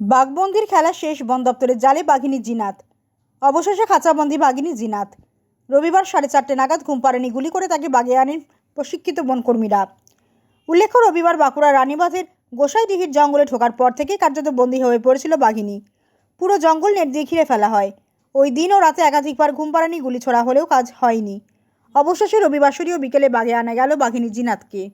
বাঘবন্দির খেলা শেষ বন দপ্তরে জালে বাঘিনী জিনাত। অবশেষে খাঁচাবন্দি বাঘিনী জিনাত। রবিবার সাড়ে চারটে নাগাদ ঘুম গুলি করে তাকে বাগে আনেন প্রশিক্ষিত বনকর্মীরা। উল্লেখ্য, রবিবার বাঁকুড়া রানীবাঁধের গোসাইডিহির জঙ্গলে ঢোকার পর থেকেই কার্যত বন্দী হয়ে পড়েছিল বাঘিনী। পুরো জঙ্গল নেট দিয়ে ঘিরে ফেলা হয়। ওই দিন ও রাতে একাধিকবার ঘুম গুলি ছোড়া হলেও কাজ হয়নি। অবশেষে রবিবার সরিয়ে বিকেলে বাগে আনা গেল বাঘিনী জিনাতকে।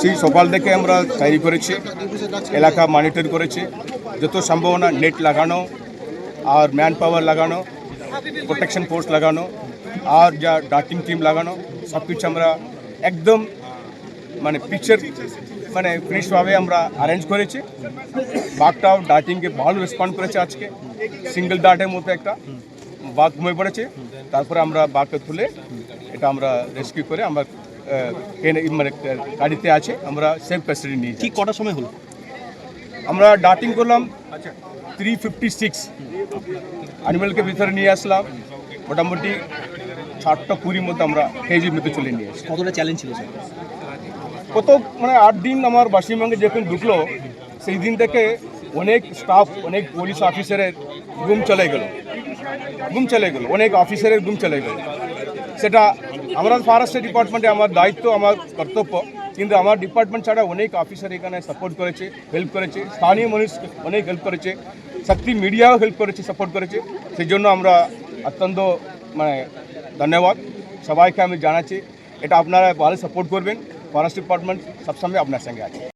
সেই সকাল থেকে আমরা তৈরি করেছি। এলাকা মনিটর করেছি। যত সম্ভাবনা নেট লাগানো আর ম্যান পাওয়ার লাগানো প্রোটেকশন ফোর্স লাগানো আর যা ডাটিং টিম লাগানো সব কিছু আমরা একদম মানে পিকচার মানে ফ্রেশভাবে আমরা অ্যারেঞ্জ করেছি বাঘটাও ডাটিংকে ভালো রেসপন্ড করেছে আজকে সিঙ্গেল ডাটের মতো একটা বাঘ ঘুমিয়ে পড়েছে তারপরে আমরা বাঘকে তুলে এটা আমরা রেস্কিউ করে আমরা মানে গাড়িতে আছে আমরা সেফ কাস্টাডি নিয়ে ঠিক কটার সময় হলো আমরা ডাটিং করলাম থ্রি ফিফটি সিক্স অ্যানিমেলকে ভিতরে নিয়ে আসলাম। মোটামুটি ষাটটা কুড়ির মধ্যে আমরা কেজির মধ্যে চলে নিয়ে আসি কতটা চ্যালেঞ্জ ছিল স্যার কত মানে আট দিন আমার পশ্চিমবঙ্গে যখন ঢুকলো সেই দিন থেকে অনেক স্টাফ অনেক পুলিশ অফিসারের গুম চলে গেল। গুম চলে গেল। অনেক অফিসারের গুম চলে গেল। সেটা আমরা ফরেস্ট ডিপার্টমেন্টে আমার দায়িত্ব আমার কর্তব্য। কিন্তু আমার ডিপার্টমেন্ট ছাড়া অনেক অফিসার এখানে সাপোর্ট করেছে হেল্প করেছে, স্থানীয় মানুষ অনেক হেল্প করেছে শক্তি মিডিয়াও হেল্প করেছে সাপোর্ট করেছে। সেই জন্য আমরা অত্যন্ত মানে ধন্যবাদ। সবাইকে আমি জানাচ্ছি, এটা আপনারা ভালো সাপোর্ট করবেন। ফরেস্ট ডিপার্টমেন্ট সবসময় আপনার সঙ্গে আছে।